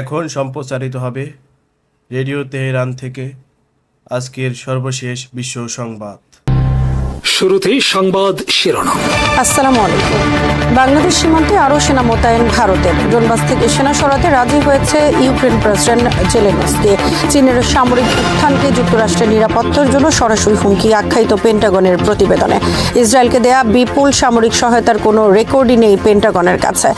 এখন সম্প্রচারিত হবে রেডিও তেহরান থেকে আজকের সর্বশেষ বিশ্ব সংবাদ। শুরুতেই সংবাদ শিরোনাম। আসসালামু আলাইকুম। বাংলাদেশ সীমান্তে আরও সেনা মোতায়েন ভারতের ডোনবাস থেকে সেনা সরাতে রাজি হয়েছে ইউক্রেন প্রেসিডেন্ট জেলেনস্কি। চীনের সামরিক উত্থানকে যুক্তরাষ্ট্রের নিরাপত্তার জন্য সরাসরি হুমকি আখ্যায়িত পেন্টাগনের প্রতিবেদনে। ইসরায়েলকে দেয়া বিপুল সামরিক সহায়তার কোনো রেকর্ডই নেই পেন্টাগনের কাছে।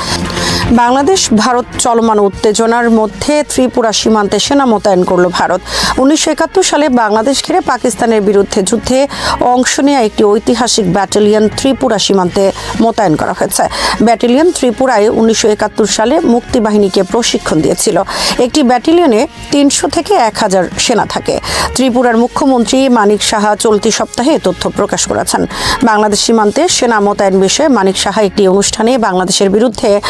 বাংলাদেশ, ভারত চলমান উত্তেজনার মধ্যে ত্রিপুরা সীমান্তে সেনা মোতায়েন করল ভারত। উনিশশো একাত্তর সালে বাংলাদেশ ঘিরে পাকিস্তানের বিরুদ্ধে যুদ্ধে অংশ নেওয়া একটি ঐতিহাসিক ব্যাটালিয়ন ত্রিপুরা সীমান্তে মোতায়েন করা হয়েছে। ব্যাটালিয়ন ত্রিপুরায় উনিশশো একাত্তর সালে মুক্তিবাহিনীকে প্রশিক্ষণ দিয়েছিল। একটি ব্যাটালিয়নে তিনশো থেকে এক হাজার সেনা থাকে। ত্রিপুরার মুখ্যমন্ত্রী মানিক সাহা চলতি সপ্তাহে তথ্য প্রকাশ করেছেন। বাংলাদেশ সীমান্তে সেনা মোতায়েন বিষয়ে মানিক সাহা একটি অনুষ্ঠানে বাংলাদেশের বিরুদ্ধে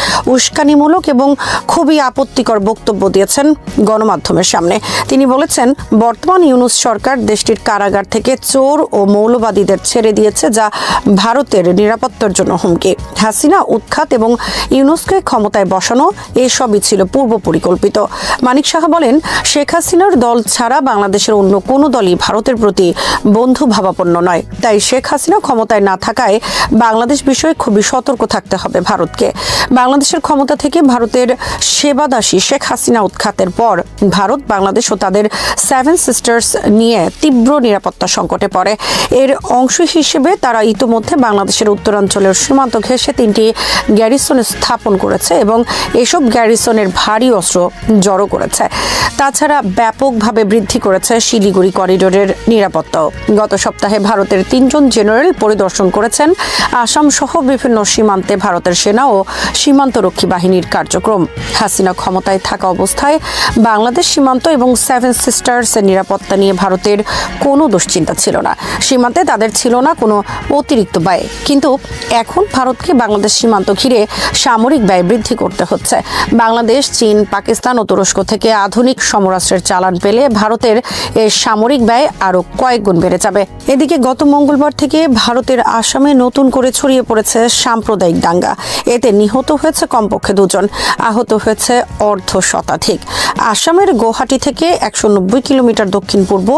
উস্কানিমূলক এবং খুবই আপত্তিকর বক্তব্য দিয়েছেন গণমাধ্যমের সামনে। তিনি বলেছেন, বর্তমান ইউনুস সরকার দেশটির কারাগার থেকে চোর ও মৌলবাদীদের ছেড়ে দিয়েছে, যা ভারতের নিরাপত্তার জন্য হুমকি। হাসিনা উৎখাত এবং ইউনুসকে ক্ষমতায় বসানো এসবই ছিল পূর্ব পরিকল্পিত। মানিক সাহা বলেন, শেখ হাসিনার দল ছাড়া বাংলাদেশের অন্য কোনো দলই ভারতের প্রতি বন্ধু ভাবাপন্ন নয়। তাই শেখ হাসিনা ক্ষমতায় না থাকায় বাংলাদেশ বিষয়ে খুবই সতর্ক থাকতে হবে ভারতকে। বাংলাদেশের ক্ষমতা থেকে ভারতের সেবাদাসী শেখ হাসিনা উৎখাতের পর ভারত, বাংলাদেশ ও তাদের সেভেন সিস্টার্স নিয়ে তীব্র নিরাপত্তা সংকটে পড়ে। এর অংশ হিসেবে তারা ইতোমধ্যে বাংলাদেশের উত্তরাঞ্চলের সীমান্ত ঘেঁষে তিনটি গ্যারিসন স্থাপন করেছে এবং এসব গ্যারিসনের ভারী অস্ত্র জড়ো করেছে। তাছাড়া ব্যাপকভাবে বৃদ্ধি করেছে শিলিগুড়ি করিডোরের নিরাপত্তাও। গত সপ্তাহে ভারতের তিনজন জেনারেল পরিদর্শন করেছেন। আসাম সহ বিভিন্ন সীমান্তে ভারতের সেনা ও সীমান্তরক্ষী বাহিনীর কার্যক্রম। হাসিনা ক্ষমতায় থাকা অবস্থায় বাংলাদেশ সীমান্ত এবং সেভেন সিস্টার্সের নিরাপত্তা নিয়ে ভারতের কোনো দুশ্চিন্তা ছিল না। সীমান্তে তাদের ছিল না কোনো অতিরিক্ত ব্যয়। কিন্তু এখন ভারতকে বাংলাদেশ সীমান্ত ঘিরে সামরিক ব্যয় বৃদ্ধি করতে হচ্ছে। বাংলাদেশ, চীন, পাকিস্তান ও তুরস্ক থেকে আধুনিক সমরাস্ত্রের চালান পেলে ভারতের এর সামরিক ব্যয় আরও কয়েক গুণ বেড়ে যাবে। এদিকে গত মঙ্গলবার থেকে ভারতের আসামে নতুন করে ছড়িয়ে পড়েছে সাম্প্রদায়িক দাঙ্গা। এতে নিহত হয়েছে কমপক্ষে দুজন আহত হয়েছে অর্ধ শতাধিক। আসামের গুয়াহাটি থেকে একশো নব্বই কিলোমিটার দক্ষিণ পূর্ব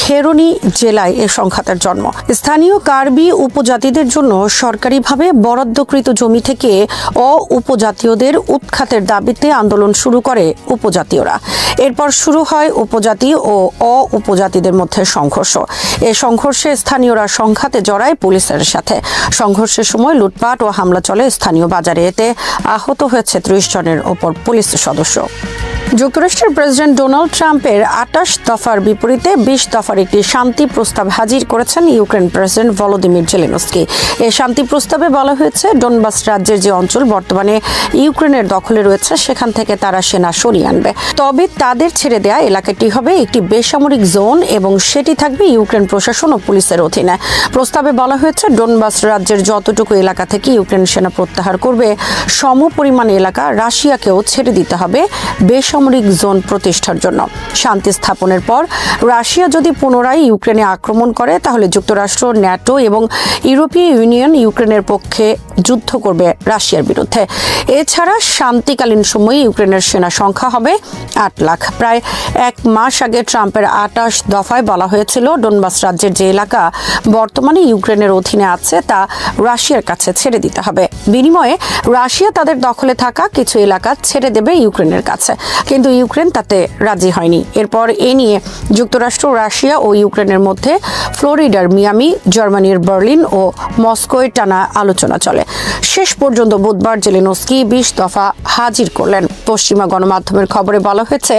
খেরনি জেলায় এ সংঘাতের জন্ম। স্থানীয় কার্বি উপজাতিদের জন্য সরকারিভাবে বরাদ্দকৃত জমি থেকে অ উপজাতীয়দের উৎখাতের দাবিতে আন্দোলন শুরু করে উপজাতীয়রা। এরপর শুরু হয় উপজাতি ও অ উপজাতিদের মধ্যে সংঘর্ষ। এ সংঘর্ষে স্থানীয়রা সংঘাতে জড়ায় পুলিশের সাথে। সংঘর্ষের সময় লুটপাট ও হামলা চলে স্থানীয় বাজারে। এতে আহত হয়েছে ত্রিশ জনের ওপর পুলিশ সদস্য। যুক্তরাষ্ট্রের প্রেসিডেন্ট ডোনাল্ড ট্রাম্পের আটাশ দফার বিপরীতে বিশ দফার একটি শান্তি প্রস্তাব হাজির করেছেন ইউক্রেন প্রেসিডেন্ট ভলোদিমির জেলেনস্কি। এই শান্তি প্রস্তাবে বলা হয়েছে, ডোনবাস রাজ্যের যে অঞ্চল বর্তমানে ইউক্রেনের দখলে রয়েছে, সেখান থেকে তারা সেনা সরিয়ে আনবে। তবে তাদের ছেড়ে দেয়া এলাকাটি হবে একটি বেসামরিক জোন এবং সেটি থাকবে ইউক্রেন প্রশাসন ও পুলিশের অধীনে। প্রস্তাবে বলা হয়েছে, ডোনবাস রাজ্যের যতটুকু এলাকা থেকে ইউক্রেন সেনা প্রত্যাহার করবে সম পরিমাণ এলাকা রাশিয়াকেও ছেড়ে দিতে হবে। বেসামরিক জোন প্রতিষ্ঠার জন্য। শান্তি স্থাপনের পর রাশিয়া যদি পুনরায় ইউক্রেনে আক্রমণ করে, তাহলে যুক্তরাষ্ট্র, ন্যাটো এবং ইউরোপীয় ইউনিয়ন ইউক্রেনের পক্ষে যুদ্ধ করবে রাশিয়ার বিরুদ্ধে। এছাড়া শান্তিকালীন সময়ে ইউক্রেনের সেনা সংখ্যা হবে আট লাখ। প্রায় এক মাস আগে ট্রাম্পের আটাশ দফায় বলা হয়েছিল, ডোনবাস রাজ্যের যে এলাকা বর্তমানে ইউক্রেনের অধীনে আছে, তা রাশিয়ার কাছে ছেড়ে দিতে হবে। বিনিময়ে রাশিয়া তাদের দখলে থাকা কিছু এলাকা ছেড়ে দেবে ইউক্রেনের কাছে। কিন্তু ইউক্রেন তাতে রাজি হয়নি। এরপর এ নিয়ে যুক্তরাষ্ট্র, রাশিয়া ও ইউক্রেনের মধ্যে ফ্লোরিডার মিয়ামি, জার্মানির বার্লিন ও মস্কোয় টানা আলোচনা চলে। শেষ পর্যন্ত বুধবার জেলেনস্কি বিশ দফা হাজির করলেন। পশ্চিমা গণমাধ্যমের খবরে বলা হয়েছে,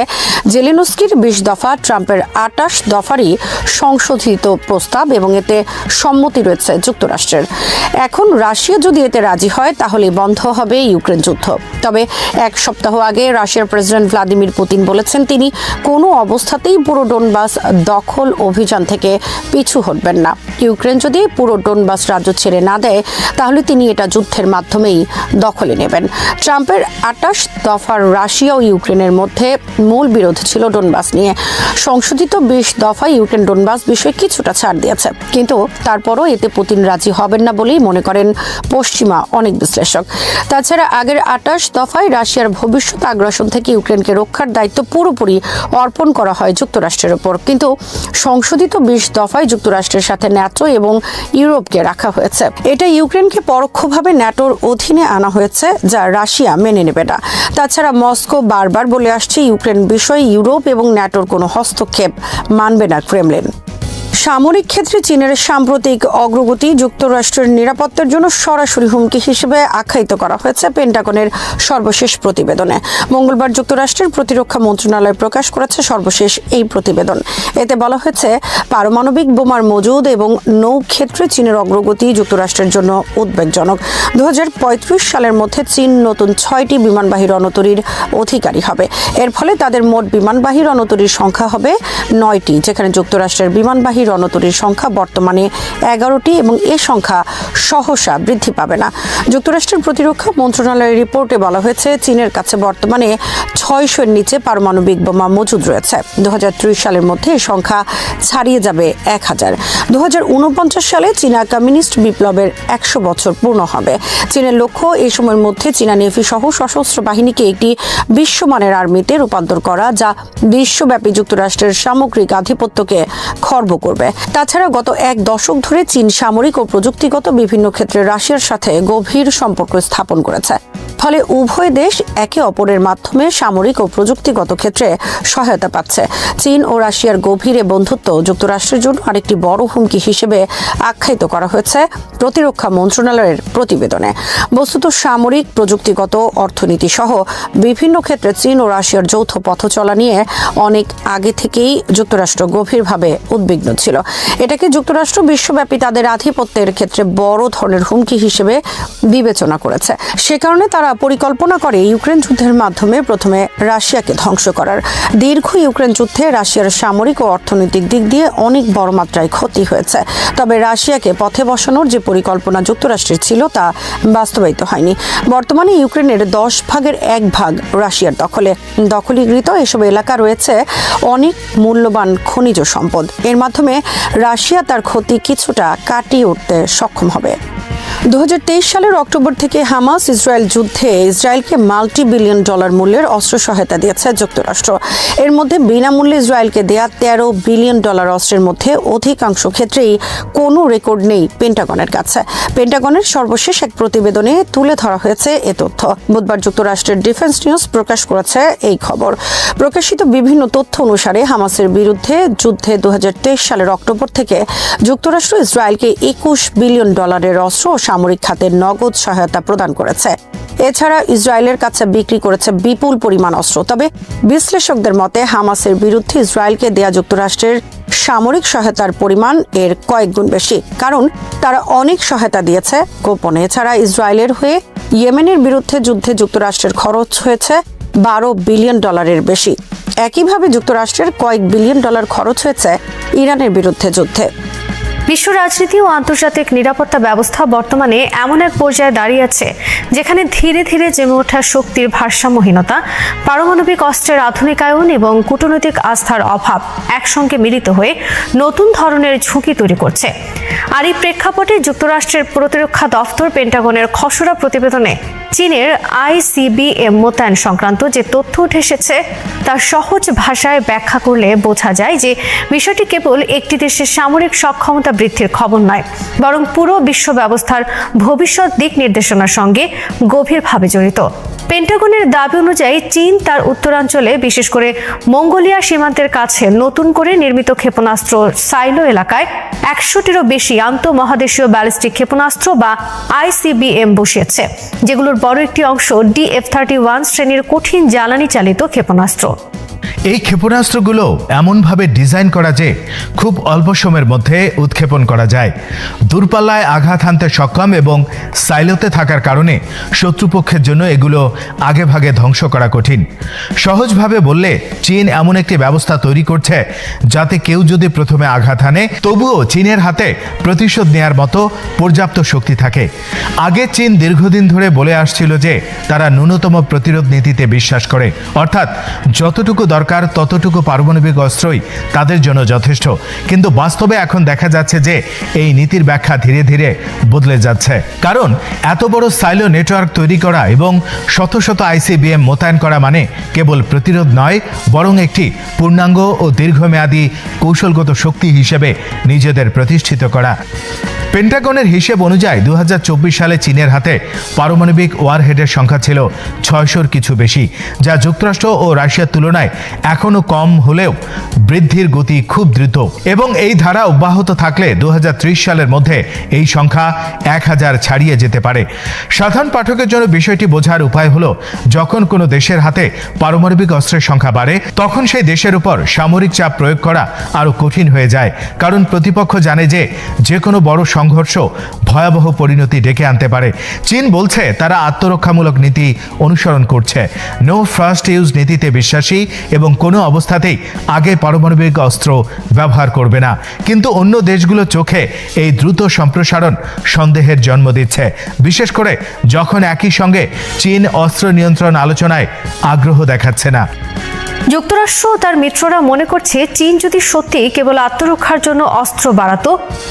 জেলেনস্কির বিশ দফা ট্রাম্পের আটাশ দফারই সংশোধিত প্রস্তাব এবং এতে সম্মতি রয়েছে যুক্তরাষ্ট্রের। এখন রাশিয়া যদি এতে রাজি হয়, তাহলে বন্ধ হবে ইউক্রেন যুদ্ধ। তবে এক সপ্তাহ আগে রাশিয়ার প্রেসিডেন্ট ভ্লাদিমির পুতিন বলেছেন, তিনি কোনো অবস্থাতেই পুরো ডোনবাস দখল অভিযান থেকে পিছু হটবেন না। ইউক্রেন যদি পুরো ডোনবাস রাজ্য ছেড়ে না দেয়, তাহলে তিনি এটা যুদ্ধের মাধ্যমেই দখলে নেবেন। ট্রাম্পের আটাশ দফার রাশিয়া ও ইউক্রেনের মধ্যে মূল বিরোধ ছিল ডোনবাস নিয়ে। সংশোধিত বিশ দফা ইউক্রেন ডোনবাস বিষয়ে কিছুটা ছাড় দিয়েছে। কিন্তু তারপরও এতে পুতিন রাজি হবেন না বলেই মনে করেন পশ্চিমা অনেক বিশ্লেষক। তাছাড়া আগের আটাশ দফায় রাশিয়ার ভবিষ্যৎ আগ্রাসন থেকে ইউক্রেন ইউক্রেনকে রক্ষার দায়িত্ব পুরোপুরি অর্পণ করা হয় যুক্তরাষ্ট্রের ওপর। কিন্তু সংশোধিত বিশ দফায় যুক্তরাষ্ট্রের সাথে ন্যাটো এবং ইউরোপকে রাখা হয়েছে। এটা ইউক্রেনকে পরোক্ষভাবে ন্যাটোর অধীনে আনা হয়েছে, যা রাশিয়া মেনে নেবে না। তাছাড়া মস্কো বারবার বলে আসছে, ইউক্রেন বিষয়ে ইউরোপ এবং ন্যাটোর কোনো হস্তক্ষেপ মানবে না ক্রেমলিন। সামরিক ক্ষেত্রে চীনের সাম্প্রতিক অগ্রগতি যুক্তরাষ্ট্রের নিরাপত্তার জন্য সরাসরি হুমকি হিসেবে আখ্যায়িত করা হয়েছে পেন্টাগনের সর্বশেষ প্রতিবেদনে। মঙ্গলবার যুক্তরাষ্ট্রের প্রতিরক্ষা মন্ত্রণালয় প্রকাশ করেছে সর্বশেষ এই প্রতিবেদন। এতে বলা হয়েছে, পারমাণবিক বোমার মজুদ এবং নৌ ক্ষেত্রে চীনের অগ্রগতি যুক্তরাষ্ট্রের জন্য উদ্বেগজনক। দু হাজার পঁয়ত্রিশ সালের মধ্যে চীন নতুন ছয়টি বিমানবাহী রণতরীর অধিকারী হবে। এর ফলে তাদের মোট বিমানবাহী রণতরীর সংখ্যা হবে নয়টি, যেখানে যুক্তরাষ্ট্রের বিমানবাহী রণতরীর সংখ্যা বর্তমানে এগারোটি এবং এ সংখ্যা সহসা বৃদ্ধি পাবে না। যুক্তরাষ্ট্রের প্রতিরক্ষা মন্ত্রণালয়ের রিপোর্টে বলা হয়েছে, চীনের কাছে বর্তমানে ছয়শোর নিচে পারমাণবিক বোমা মজুদ রয়েছে। দু সালের মধ্যে এই সংখ্যা ছাড়িয়ে যাবে এক হাজার। দু সালে চীনা কমিউনিস্ট বিপ্লবের একশো বছর পূর্ণ হবে। চীনের লক্ষ্য এই সময়ের মধ্যে চীনা নেভি সহ সশস্ত্র বাহিনীকে একটি বিশ্বমানের আর্মিতে রূপান্তর করা, যা বিশ্বব্যাপী যুক্তরাষ্ট্রের সামগ্রিক আধিপত্যকে খর্ব করবে। তাছাড়া গত এক দশক ধরে চীন সামরিক ও প্রযুক্তিগত বিভিন্ন ক্ষেত্রে রাশিয়ার সাথে গভীর সম্পর্ক স্থাপন করেছে। ফলে উভয় দেশ একে অপরের মাধ্যমে সামরিক ও প্রযুক্তিগত ক্ষেত্রে সহায়তা পাচ্ছে। চীন ও রাশিয়ার গভীর এ বন্ধুত্ব যুক্তরাষ্ট্রের জন্য আরেকটি বড় হুমকি হিসেবে আখ্যায়িত করা হয়েছে প্রতিরক্ষা মন্ত্রণালয়ের প্রতিবেদনে। বস্তুত সামরিক, প্রযুক্তিগত, অর্থনীতি সহ বিভিন্ন ক্ষেত্রে চীন ও রাশিয়ার যৌথ পথ চলা নিয়ে অনেক আগে থেকেই যুক্তরাষ্ট্র গভীরভাবে উদ্বিগ্ন ছিল। এটাকে যুক্তরাষ্ট্র বিশ্বব্যাপী তাদের আধিপত্যের ক্ষেত্রে বড় ধরনের হুমকি হিসেবে বিবেচনা করেছে। সে কারণে তারা পরিকল্পনা করে ইউক্রেন যুদ্ধের মাধ্যমে প্রথমে রাশিয়াকে ধ্বংস করার। দীর্ঘ ইউক্রেন যুদ্ধে রাশিয়ার সামরিক ও অর্থনৈতিক দিক দিয়ে অনেক বড় মাত্রায় ক্ষতি হয়েছে। তবে রাশিয়াকে পথে বসানোর যে পরিকল্পনা যুক্তরাষ্ট্রের ছিল তা বাস্তবায়িত হয়নি। বর্তমানে ইউক্রেনের দশ ভাগের এক ভাগ রাশিয়ার দখলে। দখলীকৃত এসব এলাকা রয়েছে অনেক মূল্যবান খনিজ সম্পদ। এর মাধ্যমে রাশিয়া তার ক্ষতি কিছুটা কাটিয়ে উঠতে সক্ষম হবে। দু হাজার তেইশ সালের অক্টোবর থেকে হামাস ইসরায়েল যুদ্ধে ইসরায়েলকে মাল্টি বিলিয়ন ডলার মূল্যের অস্ত্র সহায়তা দিয়েছে যুক্তরাষ্ট্র। এর মধ্যে বিনামূল্যে ইসরায়েলকে দেয়া তেরো বিলিয়ন ডলার অস্ত্রের মধ্যে অধিকাংশ ক্ষেত্রেই কোনো রেকর্ড নেই পেন্টাগনের কাছে। পেন্টাগনের সর্বশেষ এক প্রতিবেদনে তুলে ধরা হয়েছে এ তথ্য। বুধবার যুক্তরাষ্ট্রের ডিফেন্স নিউজ প্রকাশ করেছে এই খবর। প্রকাশিত বিভিন্ন তথ্য অনুসারে হামাসের বিরুদ্ধে যুদ্ধে দু হাজার তেইশ সালের অক্টোবর থেকে যুক্তরাষ্ট্র ইসরায়েলকে একুশ বিলিয়ন ডলারের অস্ত্র সামরিক খাতের নগদ সহায়তা প্রদান করেছে। এছাড়া ইসরায়েলের কাছে বিক্রি করেছে বিপুল পরিমাণ অস্ত্র। তবে বিশ্লেষকদের মতে, হামাসের বিরুদ্ধে ইসরায়েলকে দেয়া যুক্তরাষ্ট্রের সামরিক সহায়তার পরিমাণ এর কয়েক গুণ বেশি, কারণ তারা অনেক সহায়তা দিয়েছে গোপনে। এছাড়া ইসরায়েলের হয়ে ইয়েমেনের বিরুদ্ধে যুদ্ধে যুক্তরাষ্ট্রের খরচ হয়েছে বারো বিলিয়ন ডলারের বেশি। একইভাবে যুক্তরাষ্ট্রের কয়েক বিলিয়ন ডলার খরচ হয়েছে ইরানের বিরুদ্ধে যুদ্ধে। বিশ্ব রাজনীতি ও আন্তর্জাতিক নিরাপত্তা ব্যবস্থা বর্তমানে এমন এক পর্যায়ে দাঁড়িয়েছে যেখানে ধীরে ধীরে জমে ওঠা শক্তির ভারসাম্যহীনতা, পারমাণবিক অস্ত্রের আধুনিকায়ন এবং কূটনৈতিক আস্থার অভাব একসঙ্গে মিলিত হয়ে নতুন ধরনের ঝুঁকি তৈরি করছে। আর এই প্রেক্ষাপটে যুক্তরাষ্ট্রের প্রতিরক্ষা দফতর পেন্টাগনের খসড়া প্রতিবেদনে চীনের আইসিবিএম মোতায়েন সংক্রান্ত যে তথ্য উঠে এসেছে, তা সহজ ভাষায় ব্যাখ্যা করলে বোঝা যায় যে বিষয়টি কেবল একটি দেশের সামরিক সক্ষমতা বৃদ্ধির খবর নয়, বরং পুরো বিশ্ব ব্যবস্থার ভবিষ্যৎ দিক নির্দেশনার সঙ্গে গভীরভাবে জড়িত। পেন্টাগনের দাবি অনুযায়ী চীন তার উত্তরাঞ্চলে, বিশেষ করে মঙ্গোলিয়া সীমান্তের কাছে নতুন করে নির্মিত ক্ষেপণাস্ত্র সাইলো এলাকায় একশোটিরও বেশি আন্তঃমহাদেশীয় ব্যালিস্টিক ক্ষেপণাস্ত্র বা আইসিবিএম বসিয়েছে, যেগুলোর বড় একটি অংশ ডিএফ থার্টি ওয়ান শ্রেণির কঠিন জ্বালানি চালিত ক্ষেপণাস্ত্র। এই ক্ষেপণাস্ত্রগুলো এমনভাবে ডিজাইন করা যে খুব অল্প সময়ের মধ্যে উৎক্ষেপণ করা যায়। দূরপাল্লায় আঘাত হানতে সক্ষম এবং সাইলোতে থাকার কারণে শত্রুপক্ষের জন্য এগুলো আগেভাগে ধ্বংস করা কঠিন। সহজভাবে বললে, চীন এমন একটি ব্যবস্থা তৈরি করছে যাতে কেউ যদি প্রথমে আঘাত হানে, তবুও চীনের হাতে প্রতিশোধ নেয়ার মতো পর্যাপ্ত শক্তি থাকে। আগে চীন দীর্ঘদিন ধরে বলে আসছিল যে তারা ন্যূনতম প্রতিরোধ নীতিতে বিশ্বাস করে। অর্থাৎ যতটুকু দরকার, ততটুকু পারমাণবিক অস্ত্রই তাদের জন্য যথেষ্ট। কিন্তু বাস্তবে এখন দেখা যাচ্ছে যে এই নীতির ব্যাখ্যা ধীরে ধীরে বদলে যাচ্ছে। কারণ এত বড় সাইলো নেটওয়ার্ক তৈরি করা এবং শত শত আইসিবিএম মোতায়েন করা মানে কেবল প্রতিরোধ নয়, বরং একটি পূর্ণাঙ্গ ও দীর্ঘমেয়াদী কৌশলগত শক্তি হিসেবে নিজেদের প্রতিষ্ঠিত করা। পেন্টাগনের হিসেব অনুযায়ী দু হাজার চব্বিশ সালে চীনের হাতে পারমাণবিক ওয়ারহেডের সংখ্যা ছিল ছয়শোর কিছু বেশি, যা যুক্তরাষ্ট্র ও রাশিয়ার তুলনায় এখনও কম হলেও বৃদ্ধির গতি খুব দ্রুত। এবং এই ধারা অব্যাহত থাকলে দু হাজার ত্রিশ সালের মধ্যে এই সংখ্যা এক হাজার ছাড়িয়ে যেতে পারে। সাধারণ পাঠকের জন্য বিষয়টি বোঝার উপায় হলো, যখন কোনো দেশের হাতে পারমাণবিক অস্ত্রের সংখ্যা বাড়ে, তখন সেই দেশের উপর সামরিক চাপ প্রয়োগ করা আরও কঠিন হয়ে যায়। কারণ প্রতিপক্ষ জানে যে যে কোনো বড় সংঘর্ষ ভয়াবহ পরিণতি ডেকে আনতে পারে। চীন বলছে তারা আত্মরক্ষামূলক নীতি অনুসরণ করছে। নো ফার্স্ট ইউজ নীতিতে বিশ্বাসী এবং কোনো অবস্থাতেই আগে পারমাণবিক অস্ত্র ব্যবহার করবে না। কিন্তু অন্য দেশগুলো চোখে এই দ্রুত সম্প্রসারণ সন্দেহের জন্ম দিচ্ছে। বিশেষ করে যখন একই সঙ্গে চীন অস্ত্র নিয়ন্ত্রণ আলোচনায় আগ্রহ দেখাচ্ছে না। যুক্তরাষ্ট্র ও তার মিত্ররা মনে করছে চীন যদি সত্যি কেবল আত্মরক্ষার জন্য অস্ত্র বাড়াত,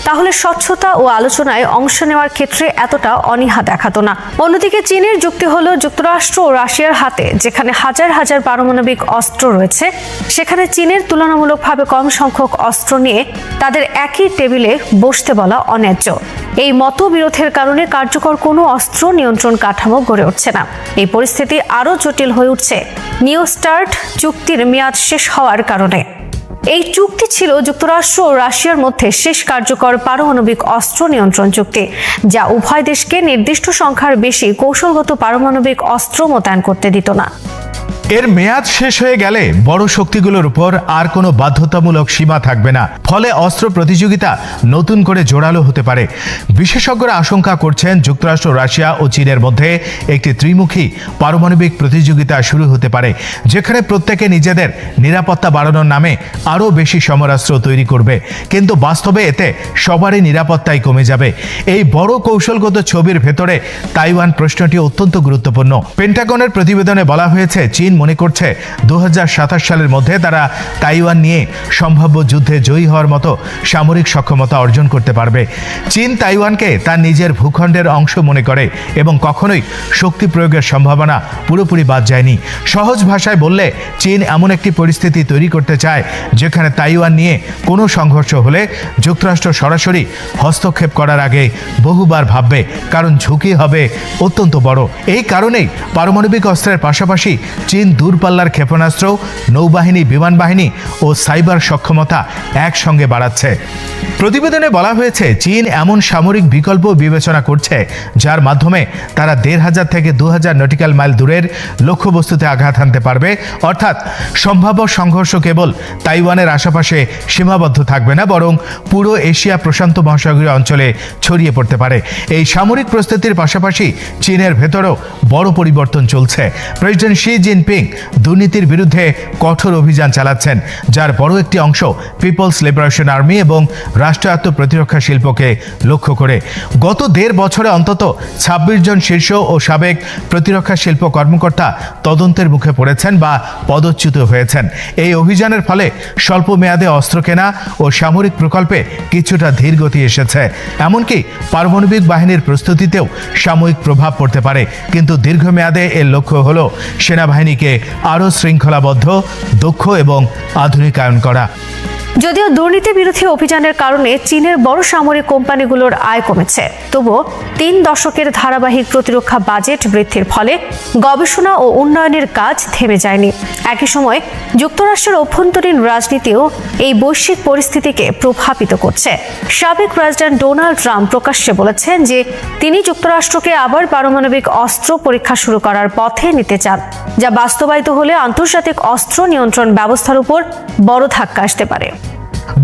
তাহলে স্বচ্ছতা ও আলোচনায় অংশ নেওয়ার ক্ষেত্রে এতটা অনীহা দেখাত না। অন্যদিকে চীনের যুক্তি হলো যুক্তরাষ্ট্র ও রাশিয়ার হাতে, যেখানে হাজার হাজার পারমাণবিক অস্ত্র রয়েছে, সেখানে চীনের তুলনামূলকভাবে কম সংখ্যক অস্ত্র নিয়ে তাদের একই টেবিলে বসতে বলা অন্যায্য। এই মতবিরোধের কারণে কার্যকর কোনো অস্ত্র নিয়ন্ত্রণ কাঠামো গড়ে উঠছে না। এই পরিস্থিতি আরও জটিল হয়ে উঠছে। নিউ স্টার্ট চুক্তির মেয়াদ শেষ হওয়ার কারণে। এই চুক্তি ছিল যুক্তরাষ্ট্র ও রাশিয়ার মধ্যে শেষ কার্যকর পারমাণবিক অস্ত্র নিয়ন্ত্রণ চুক্তি, যা উভয় দেশকে নির্দিষ্ট সংখ্যার বেশি কৌশলগত পারমাণবিক অস্ত্র মোতায়েন করতে দিত না। এর মেয়াদ শেষ হয়ে গেলে বড় শক্তিগুলোর উপর আর কোনো বাধ্যতামূলক সীমা থাকবে না। ফলে অস্ত্র প্রতিযোগিতা নতুন করে জোরালো হতে পারে। বিশেষজ্ঞরা আশঙ্কা করছেন যুক্তরাষ্ট্র, রাশিয়া ও চীনের মধ্যে একটি ত্রিমুখী পারমাণবিক প্রতিযোগিতা শুরু হতে পারে, যেখানে প্রত্যেকে নিজেদের নিরাপত্তা বাড়ানোর নামে আরও বেশি সমরাস্ত্র তৈরি করবে। কিন্তু বাস্তবে এতে সবারই নিরাপত্তাই কমে যাবে। এই বড় কৌশলগত ছবির ভেতরে তাইওয়ান প্রশ্নটি অত্যন্ত গুরুত্বপূর্ণ। পেন্টাগনের প্রতিবেদনে বলা হয়েছে, চীন মনে করছে দু সালের মধ্যে তারা তাইওয়ান নিয়ে সম্ভাব্য যুদ্ধে জয়ী হওয়ার মতো সামরিক সক্ষমতা অর্জন করতে পারবে। চীন তাইওয়ানকে তার নিজের ভূখণ্ডের অংশ মনে করে এবং কখনোই শক্তি প্রয়োগের সম্ভাবনা পুরোপুরি বাদ যায়নি। সহজ ভাষায় বললে, চীন এমন একটি পরিস্থিতি তৈরি করতে চায় যেখানে তাইওয়ান নিয়ে কোনো সংঘর্ষ হলে যুক্তরাষ্ট্র সরাসরি হস্তক্ষেপ করার আগে বহুবার ভাববে কারণ ঝুঁকি হবে অত্যন্ত বড়। এই কারণেই পারমাণবিক অস্ত্রের পাশাপাশি চীন দূরপাল্লার ক্ষেপণাস্ত্র, নৌবাহিনী বিমান বাহিনী ও সাইবার সক্ষমতা একসঙ্গে বাড়াচ্ছে। প্রতিবেদনে বলা হয়েছে, চীন এমন সামরিক বিকল্প বিবেচনা করছে, যার মাধ্যমে তারা দেড় হাজার থেকে দু হাজার নটিক্যাল মাইল দূরের লক্ষ্যবস্তুতে আঘাত হানতে পারবে। অর্থাৎ সম্ভাব্য সংঘর্ষ কেবল তাইওয়ানের আশেপাশে সীমাবদ্ধ থাকবে না, বরং পুরো এশিয়া প্রশান্ত মহাসাগরীয় অঞ্চলে ছড়িয়ে পড়তে পারে। এই সামরিক প্রস্তুতির পাশাপাশি চীনের ভেতরেও বড় পরিবর্তন চলছে। প্রেসিডেন্ট শি জিনপিং দুর্নীতির বিরুদ্ধে কঠোর অভিযান চালাচ্ছেন, যার বড় একটি অংশ পিপলস লিবারেশন আর্মি এবং রাষ্ট্রায়ত্ত প্রতিরক্ষা শিল্পকে লক্ষ্য করে। গত দেড় বছরে অন্তত ছাব্বিশ জন শীর্ষ ও সাবেক প্রতিরক্ষা শিল্প কর্মকর্তা তদন্তের মুখে পড়েছেন বা পদচ্যুত হয়েছেন। এই অভিযানের ফলে স্বল্প মেয়াদে অস্ত্র কেনা ও সামরিক প্রকল্পে কিছুটা ধীর গতি এসেছে। এমনকি পারমাণবিক বাহিনীর প্রস্তুতিতেও সাময়িক প্রভাব পড়তে পারে। কিন্তু দীর্ঘমেয়াদে এর লক্ষ্য হল সেনাবাহিনীকে আরও শৃঙ্খলাবদ্ধ, দক্ষ এবং আধুনিকায়ন করা। যদিও দুর্নীতি বিরোধী অভিযানের কারণে চীনের বড় সামরিক কোম্পানিগুলোর আয় কমেছে, তবুও তিন দশকের ধারাবাহিক প্রতিরক্ষা বাজেট বৃদ্ধির ফলে গবেষণা ও উন্নয়নের কাজ থেমে যায়নি। একই সময় যুক্তরাষ্ট্রের অভ্যন্তরীণ রাজনীতিও এই বৈশ্বিক পরিস্থিতিকে প্রভাবিত করছে। সাবেক প্রেসিডেন্ট ডোনাল্ড ট্রাম্প প্রকাশ্যে বলেছেন যে তিনি যুক্তরাষ্ট্রকে আবার পারমাণবিক অস্ত্র পরীক্ষা শুরু করার পথে নিতে চান, যা বাস্তবায়িত হলে আন্তর্জাতিক অস্ত্র নিয়ন্ত্রণ ব্যবস্থার উপর বড় ধাক্কা আসতে পারে।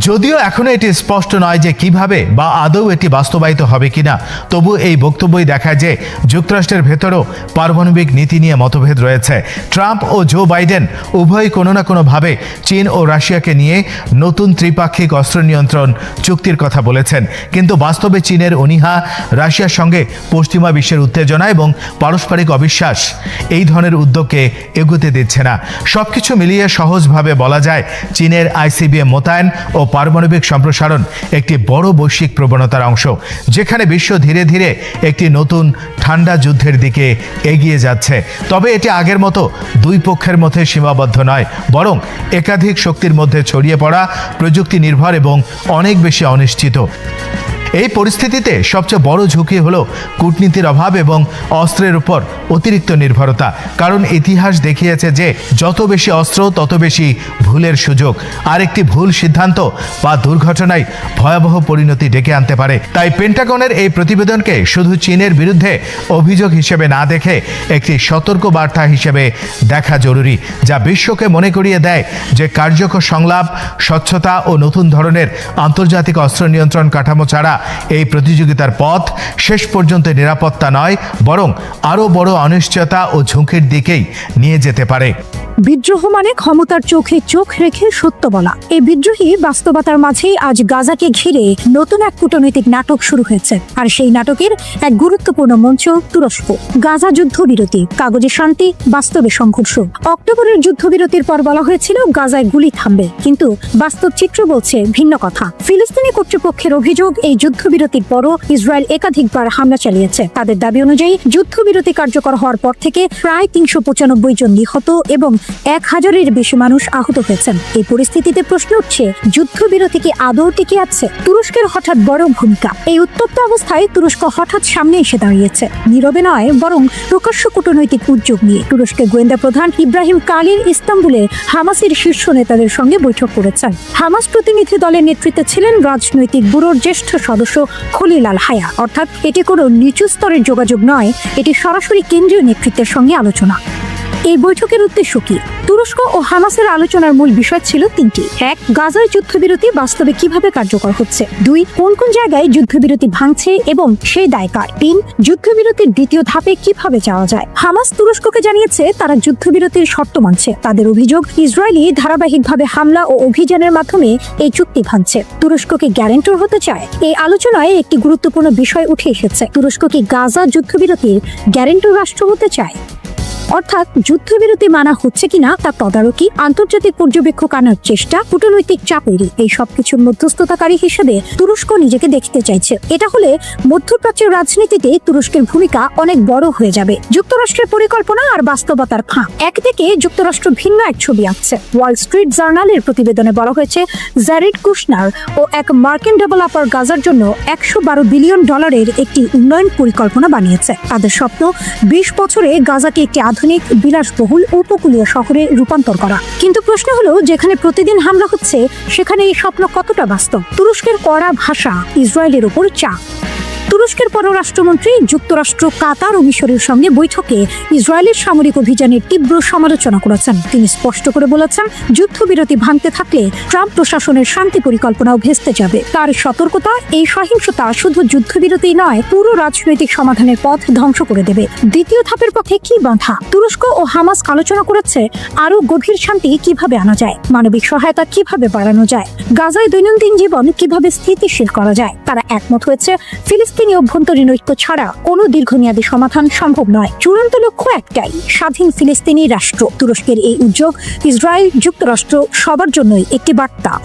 যদিও এখনও এটি স্পষ্ট নয় যে কীভাবে বা আদৌ এটি বাস্তবায়িত হবে কিনা, তবু এই বক্তব্যই দেখায় যে যুক্তরাষ্ট্রের ভেতরেও পারমাণবিক নীতি নিয়ে মতভেদ রয়েছে। ট্রাম্প ও জো বাইডেন উভয়ই কোনো না কোনোভাবে চীন ও রাশিয়াকে নিয়ে নতুন ত্রিপাক্ষিক অস্ত্র নিয়ন্ত্রণ চুক্তির কথা বলেছেন। কিন্তু বাস্তবে চীনের অনীহা, রাশিয়ার সঙ্গে পশ্চিমা বিশ্বের উত্তেজনা এবং পারস্পরিক অবিশ্বাস এই ধরনের উদ্যোগকে এগোতে দিচ্ছে না। সবকিছু মিলিয়ে সহজভাবে বলা যায়, চীনের আইসিবিএম মোতায়েন ও পারমাণবিক সম্প্রসারণ একটি বড় বৈশ্বিক প্রবণতার অংশ, যেখানে বিশ্ব ধীরে ধীরে একটি নতুন ঠান্ডা যুদ্ধের দিকে এগিয়ে যাচ্ছে। তবে এটি আগের মতো দুই পক্ষের মধ্যে সীমাবদ্ধ নয়, বরং একাধিক শক্তির মধ্যে ছড়িয়ে পড়া, প্রযুক্তি নির্ভর এবং অনেক বেশি অনিশ্চিত। এই পরিস্থিতিতে সবচেয়ে বড় ঝুঁকি হলো কূটনীতির অভাব এবং অস্ত্রের উপর অতিরিক্ত নির্ভরতা। কারণ ইতিহাস দেখিয়েছে যে যত বেশি অস্ত্র, তত বেশি ভুলের সুযোগ। আর একটি ভুল সিদ্ধান্ত বা দুর্ঘটনায় ভয়াবহ পরিণতি ডেকে আনতে পারে। তাই পেন্টাগনের এই প্রতিবেদনকে শুধু চীনের বিরুদ্ধে অভিযোগ হিসেবে না দেখে একটি সতর্ক বার্তা হিসেবে দেখা জরুরি, যা বিশ্বকে মনে করিয়ে দেয় যে কার্যকর সংলাপ, স্বচ্ছতা ও নতুন ধরনের আন্তর্জাতিক অস্ত্র নিয়ন্ত্রণ কাঠামো ছাড়া এই প্রতিযোগিতার পথ শেষ পর্যন্ত নিরাপত্তা নয়, বরং আরও বড় অনিশ্চয়তা ও ঝুঁকির দিকেই নিয়ে যেতে পারে। বিদ্রোহ মানে ক্ষমতার চোখে চোখ রেখে সত্য বলা। এই বিদ্রোহী বাস্তবতার মাঝেই আজ গাজাকে ঘিরে নতুন এক কূটনৈতিক নাটক শুরু হয়েছে, আর সেই নাটকের এক গুরুত্বপূর্ণ মঞ্চ তুরস্ক। গাজা যুদ্ধবিরতি, কাগজে শান্তি, বাস্তবে সংঘর্ষ। অক্টোবরের যুদ্ধবিরতির পর বলা হয়েছিল গাজায় গুলি থামবে, কিন্তু বাস্তব চিত্র বলছে ভিন্ন কথা। ফিলিস্তিনি কর্তৃপক্ষের অভিযোগ, এই যুদ্ধবিরতির পরও ইসরায়েল একাধিকবার হামলা চালিয়েছে। তাদের দাবি অনুযায়ী যুদ্ধবিরতি কার্যকর হওয়ার পর থেকে প্রায় তিনশো পঁচানব্বই জন নিহত এবং এক হাজারের বেশি মানুষ আহত হয়েছেন। এই পরিস্থিতিতে প্রশ্ন উঠছে, যুদ্ধবিরতি কি আদৌ টিকে আছে? তুরস্কের হঠাৎ বড় ভূমিকা। এই উত্তপ্ত অবস্থায় তুরস্ক হঠাৎ সামনে এসে দাঁড়িয়েছে। নীরবে নয়, বরং প্রকাশ্য কূটনৈতিক উদ্যোগ নিয়ে। তুরস্কের গোয়েন্দা প্রধান ইব্রাহিম কালির ইস্তাম্বুলে হামাসের শীর্ষ নেতাদের সঙ্গে বৈঠক করেছেন। হামাস প্রতিনিধি দলের নেতৃত্বে ছিলেন রাজনৈতিক ব্যুরোর জ্যেষ্ঠ সদস্য। খলিল আল হায়া। অর্থাৎ এটি কোনো নিচু স্তরের যোগাযোগ নয়, এটি সরাসরি কেন্দ্রীয় নেতৃত্বের সঙ্গে আলোচনা। এই বৈঠকের উদ্দেশ্য কি? তুরস্ক ও হামাসের আলোচনার মূল বিষয় ছিল তিনটি। এক গাজার যুদ্ধবিরতি বাস্তবে কীভাবে কার্যকর হচ্ছে? দুই, কোন কোন জায়গায় যুদ্ধবিরতি ভাঙছে এবং সেই দায় কার? তিন, যুদ্ধবিরতির দ্বিতীয় ধাপে কীভাবে যাওয়া যায়? হামাস তুরস্ককে জানিয়েছে, তারা যুদ্ধবিরতির শর্ত মানছে। তাদের অভিযোগ ইসরায়েলি ধারাবাহিকভাবে হামলা ও অভিযানের মাধ্যমে এই চুক্তি ভাঙছে। তুরস্ককে গ্যারেন্টর হতে চায়? এই আলোচনায় একটি গুরুত্বপূর্ণ বিষয় উঠে এসেছে। তুরস্ক কি গাজা যুদ্ধবিরতির গ্যারেন্টর রাষ্ট্র হতে চায়? অর্থাৎ যুদ্ধবিরতি মানা হচ্ছে কিনা তা তদারকি, আন্তর্জাতিক পর্যবেক্ষক আনার চেষ্টা, কূটনৈতিক চাপেরই এই সবকিছুর মধ্যস্থতাকারী হিসেবে তুরস্ক নিজেকে দেখতে চাইছে। এটা হলে মধ্যপ্রাচ্যের রাজনীতিতে তুরস্কের ভূমিকা অনেক বড় হয়ে যাবে। যুক্তরাষ্ট্রের পরিকল্পনা আর বাস্তবতার ফাঁক একদিকে যুক্তরাষ্ট্র ভিন্ন এক ছবি আঁকছে। ওয়াল স্ট্রিট জার্নালের প্রতিবেদনে বলা হয়েছে জারিড কুশনার ও এক মার্কিন ডেভেলপার গাজার জন্য একশো বারো বিলিয়ন ডলারের একটি উন্নয়ন পরিকল্পনা বানিয়েছে। তাদের স্বপ্ন, বিশ বছরে গাজাকে একটি আধুনিক, বিলাসবহুল উপকূলীয় শহরে রূপান্তর করা। কিন্তু প্রশ্ন হলো, যেখানে প্রতিদিন হামলা হচ্ছে, সেখানে এই স্বপ্ন কতটা বাস্তব? তুরস্কের কড়া ভাষা, ইসরায়েলের ওপর চাপ। তুরস্কের পররাষ্ট্রমন্ত্রী, যুক্তরাষ্ট্র, কাতার ও মিশরের সঙ্গে বৈঠকে ইসরায়েলের সামরিক অভিযানের তীব্র সমালোচনা করেছেন। তিনি স্পষ্ট করে বলেছেন, যুদ্ধবিরতি ভাঙতে থাকলে ট্রাম্প প্রশাসনের শান্তি পরিকল্পনাও ভেস্তে যাবে। তার সতর্কতা, এই সহিংসতা শুধু যুদ্ধবিরতি নয়, পুরো রাজনৈতিক সমাধানের পথ ধ্বংস করে দেবে। দ্বিতীয় ধাপের পথে কি বাধা? তুরস্ক ও হামাস আলোচনা করেছে আরও গভীর শান্তি কীভাবে আনা যায়? মানবিক সহায়তা কীভাবে বাড়ানো যায়? গাজায় দৈনন্দিন জীবন কীভাবে স্থিতিশীল করা যায়? তারা একমত হয়েছে, ফিলিস্তিনি অভ্যন্তরীণ ঐক্য ছাড়া কোনো দীর্ঘমেয়াদী সমাধান সম্ভব নয়। চূড়ান্ত লক্ষ্য একটাই, স্বাধীন ফিলিস্তিনি রাষ্ট্র। তুরস্কের এই উদ্যোগ ইসরায়েল যুক্তরাষ্ট্র সবার জন্যই একটি বার্তা।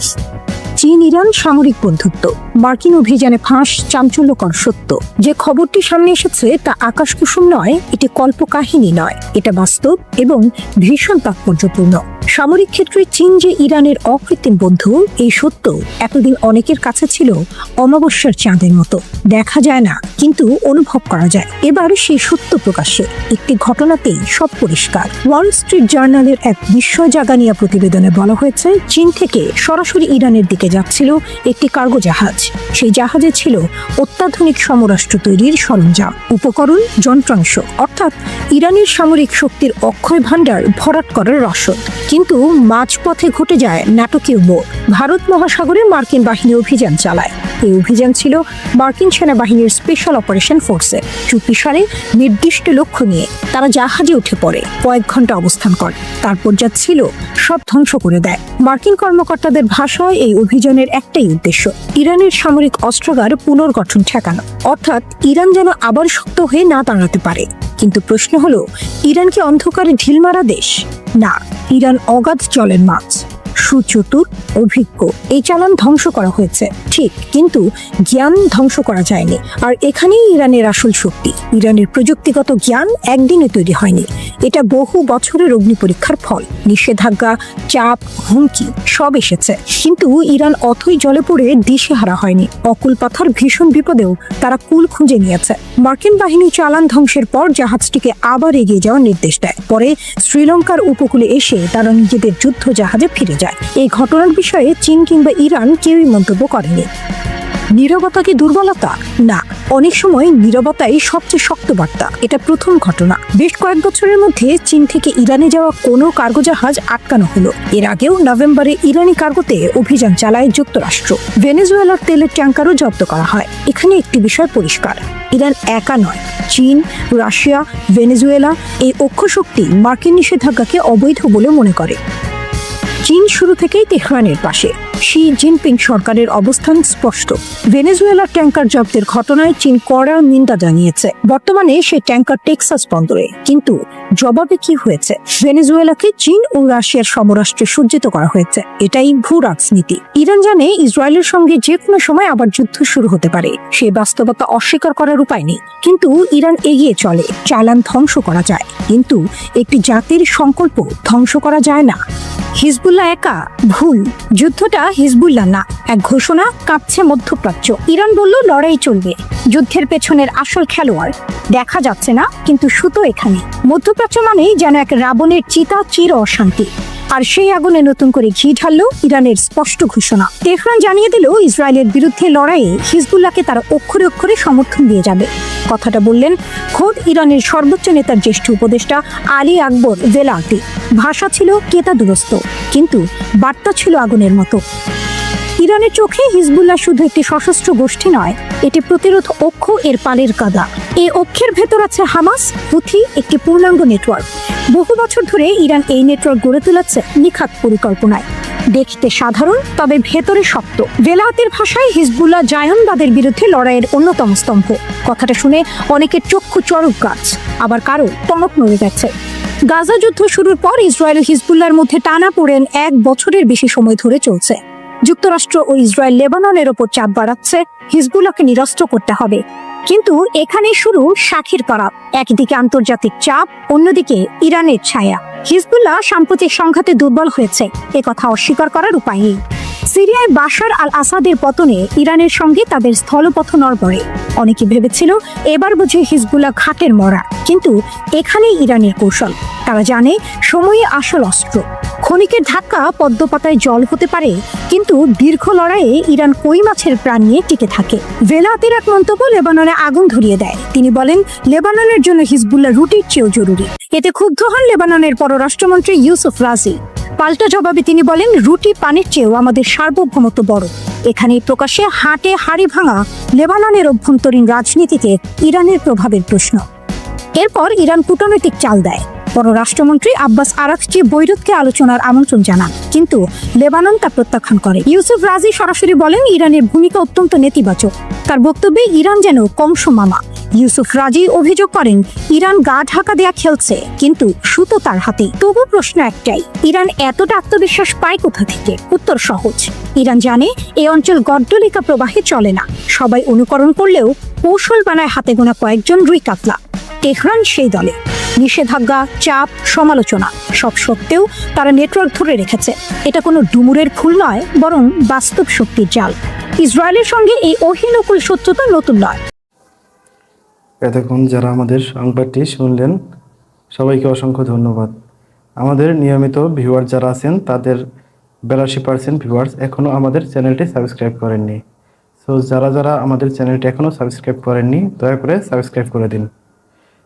চীন, ইরান সামরিক বন্ধুত্ব। মার্কিন অভিযানে ফাঁস চাঞ্চল্যকর সত্য। যে খবরটি সামনে এসেছে তা আকাশ কুসুম নয়, এটি কল্পকাহিনী নয়। এটা বাস্তব এবং ভীষণ তাৎপর্যপূর্ণ। সামরিক ক্ষেত্রে চীন যে ইরানের অকৃত্রিম বন্ধু, এই সত্য এতদিন অনেকের কাছে ছিল অমাবস্যার চাঁদের মতো। দেখা যায় না, কিন্তু অনুভব করা যায়। এবার সেই সত্য প্রকাশে একটি ঘটনাতেই সব পরিষ্কার। ওয়াল স্ট্রিট জার্নালের এক বিস্ময় জাগানিয়া প্রতিবেদনে বলা হয়েছে, চীন থেকে সরাসরি ইরানের দিকে যাচ্ছিল একটি কার্গো জাহাজ। সেই জাহাজে ছিল অত্যাধুনিক সমরাষ্ট্র তৈরির সরঞ্জাম, উপকরণ, যন্ত্রাংশ, অর্থাৎ ইরানের সামরিক শক্তির অক্ষয় ভাণ্ডার ভরাট করার রসদ। কিন্তু মাঝপথে ঘটে যায় নাটকীয় মোড়। ভারত মহাসাগরে মার্কিন বাহিনী অভিযান চালায়। এই অভিযান ছিল মার্কিন সেনাবাহিনীর স্পেশাল অপারেশন ফোর্সের চুক্তি সারে নির্দিষ্ট লক্ষ্য নিয়ে তারা জাহাজে উঠে পড়ে, কয়েক ঘণ্টা অবস্থান করে। তারপর যা ছিল সব ধ্বংস করে দেয়। মার্কিন কর্মকর্তাদের ভাষায় এই অভিযানের একটাই উদ্দেশ্য, ইরানের সামরিক অস্ত্রাগার পুনর্গঠন ঠেকানো। অর্থাৎ ইরান যেন আবার শক্ত হয়ে না দাঁড়াতে পারে। কিন্তু প্রশ্ন হলো, ইরান কি অন্ধকারে ঢিল মারা দেশ? না ইরান অগাধ জলের মাছ। সুচতুর, অভিজ্ঞ। এই চালান ধ্বংস করা হয়েছে। ঠিক, কিন্তু জ্ঞান ধ্বংস করা যায়নি। আর এখানেই ইরানের আসল শক্তি। ইরানের প্রযুক্তিগত জ্ঞান একদিনে তৈরি হয়নি। এটা বহু বছরের অগ্নি পরীক্ষার ফল। নিষেধাজ্ঞা, চাপ, হুমকি সব এসেছে। কিন্তু ইরান অথই জলে পড়ে দিশেহারা হয়নি। অকুল পাথার ভীষণ বিপদেও তারা কুল খুঁজে নিয়েছে। মার্কিন বাহিনী চালান ধ্বংসের পর জাহাজটিকে আবার এগিয়ে যাওয়ার নির্দেশ দেয়। পরে শ্রীলঙ্কার উপকূলে এসে তারা নিজেদের যুদ্ধ জাহাজে ফিরে যায়। এই ঘটনার বিষয়ে চীন কিংবা ইরান কেউই মন্তব্য করেনি। নীরবতা কি দুর্বলতা? না। অনেক সময় নীরবতাই সবচেয়ে শক্ত বার্তা। এটা প্রথম ঘটনা। বেশ কয়েক বছরের মধ্যে চীন থেকে ইরানে যাওয়া কোনো কার্গো জাহাজ আটকানো হলো। এর আগেও নভেম্বরে ইরানি কার্গোতে অভিযান চালায় যুক্তরাষ্ট্র। ভেনেজুয়েলার তেলের ট্যাঙ্কারও জব্দ করা হয়। এখানে একটি বিষয় পরিষ্কার। ইরান একা নয়। চীন, রাশিয়া, ভেনেজুয়েলা এই অক্ষশক্তি মার্কিন নিষেধাজ্ঞাকে অবৈধ বলে মনে করে। চীন শুরু থেকেই তেহরানের পাশে। শি জিনপিং সরকারের অবস্থান স্পষ্ট। ভেনেজুয়েলার ট্যাঙ্কার জব্দের ঘটনায় চীন কড়া নিন্দা জানিয়েছে। বর্তমানে সে ট্যাঙ্কার টেক্সাস বন্দরে। কিন্তু জবাবে কি হয়েছে? ভেনেজুয়েলাকে চীন ও রাশিয়ার সমরাষ্ট্রে সজ্জিত করা হয়েছে। এটাই ভূ রাজনীতি। ইরান জানে ইসরায়েলের সঙ্গে যে কোনো সময় আবার যুদ্ধ শুরু হতে পারে। সেই বাস্তবতা অস্বীকার করার উপায় নেই। কিন্তু ইরান এগিয়ে চলে। চালান ধ্বংস করা যায়। কিন্তু একটি জাতির সংকল্প ধ্বংস করা যায় না। হিজবুল্লাহ একা? ভুল। যুদ্ধটা হিজবুল্লাহ না। এক ঘোষণা, কাঁপছে মধ্যপ্রাচ্য। ইরান বলল, লড়াই চলবে। যুদ্ধের পেছনের আসল খেলোয়াড়। দেখা যাচ্ছে না, কিন্তু সুতো এখানে। মধ্যপ্রাচ্য মানেই যেন এক রাবণের চিতা, চির অশান্তি। আর সেই আগুনে নতুন করে ঘি ঢাললো ইরানের স্পষ্ট ঘোষণা। তেহরান জানিয়ে দিল, ইসরায়েলের বিরুদ্ধে লড়াইয়ে হিজবুল্লাহকে তারা অক্ষরে অক্ষরে সমর্থন দিয়ে যাবে। কথাটা বললেন খোদ ইরানের সর্বোচ্চ নেতার জ্যেষ্ঠ উপদেষ্টা আলী আকবর ভেলাতি ভাষা ছিল কেতা দুরস্ত কিন্তু বার্তা ছিল আগুনের মতো। ইরানের চোখে হিজবুল্লাহ শুধু একটি সশস্ত্র গোষ্ঠী নয়, এটি প্রতিরোধ অক্ষ এর পালের কাদা। এই অক্ষের ভেতর আছে হামাস, হুথি, একটি পূর্ণাঙ্গ নেটওয়ার্ক। বহু বছর ধরে ইরান এই নেটওয়ার্ক গড়ে তুলেছে নিখাত পরিকল্পনায়। দেখতে সাধারণ, তবে ভেতরে শক্ত। ভেলাহাতের ভাষায় হিজবুল্লাহ জায়নবাদের বিরুদ্ধে লড়াইয়ের অন্যতম স্তম্ভ। কথাটা শুনে অনেকের চক্ষু চড়ক গাছ, আবার কারও টনক নড়ে গেছে। গাজা যুদ্ধ শুরুর পর ইসরায়েল ও হিজবুল্লাহর মধ্যে টানা পড়েন এক বছরের বেশি সময় ধরে চলছে। যুক্তরাষ্ট্র ও ইসরায়েল লেবাননের ওপর চাপ বাড়াচ্ছে, হিজবুল্লাহকে নিরস্ত্র করতে হবে। কিন্তু এখানে শুরু সাক্ষীর করা। একদিকে আন্তর্জাতিক চাপ, অন্যদিকে ইরানের ছায়া। হিজবুল্লাহ সাম্প্রতিক সংঘাতে দুর্বল হয়েছে, এ কথা অস্বীকার করার উপায় নেই। সিরিয়ায় বাশার আল আসাদের পতনে ইরানের সঙ্গে তাদের স্থলপথ নড়বড়ে। অনেকে ভেবেছিল, এবার বুঝে হিজবুল্লাহ ঘাটের মরা। কিন্তু এখানেই ইরানের কৌশল। তারা জানে, সময়ে আসল অস্ত্র। ক্ষণিকের ধাক্কা পদ্মপাতায় জল হতে পারে, কিন্তু দীর্ঘ লড়াইয়ে ইরান কই মাছের প্রাণ নিয়ে টিকে থাকে। ভেলাতের এক মন্তব্য লেবাননে আগুন ধরিয়ে দেয়। তিনি বলেন, লেবাননের জন্য হিজবুল্লাহ রুটির চেয়েও জরুরি। এতে ক্ষুব্ধ হন লেবাননের পররাষ্ট্রমন্ত্রী ইউসুফ রাজি। পাল্টা জবাবে তিনি বলেন, রুটি পানির চেয়েও আমাদের সার্বভৌমত্ব বড়। এখানে প্রকাশ্যে হাটে হাড়ি ভাঙা লেবাননের অভ্যন্তরীণ রাজনীতিতে ইরানের প্রভাবের প্রশ্ন। এরপর ইরান কূটনৈতিক চাল দেয়। পররাষ্ট্রমন্ত্রী আব্বাস আরাকচি বৈরুতকে আলোচনার আমন্ত্রণ জানান। কিন্তু লেবানন তা প্রত্যাখ্যান করে। ইউসুফ রাজি সরাসরি বলেন, ইরানের ভূমিকা অত্যন্ত নেতিবাচক। তার বক্তব্যে, ইরান যেন কংস মামা ইউসুফ রাজি অভিযোগ করেন, ইরান গা ঢাকা দেয়া খেলছে, কিন্তু সুতো তার হাতে। তবু প্রশ্ন একটাই, ইরান এতটা আত্মবিশ্বাস পায় কোথা থেকে? উত্তর সহজ। ইরান জানে এই অঞ্চল গড্ডলিকা প্রবাহে চলে না। সবাই অনুকরণ করলেও কৌশল বানায় হাতে গোনা কয়েকজন রুই কাতলা। তেহরান সেই দলে। নিষেধাজ্ঞা, চাপ, সমালোচনা, সব সত্ত্বেও তারা নেটওয়ার্ক ধরে রেখেছে। এটা কোনো ডুমুরের ফুল নয়, বরং বাস্তব শক্তির জাল। ইসরায়েলের সঙ্গে এই অহিনকুল সত্যতা নতুন নয়। এতক্ষণ যারা আমাদের সংবাদটি শুনলেন, সবাইকে অসংখ্য ধন্যবাদ। আমাদের নিয়মিত ভিউয়ার যারা আছেন, তাদের বিরাশি পার্সেন্ট ভিউয়ার্স এখনও আমাদের চ্যানেলটি সাবস্ক্রাইব করেননি। সো যারা যারা আমাদের চ্যানেলটি এখনও সাবস্ক্রাইব করেননি, দয়া করে সাবস্ক্রাইব করে দিন।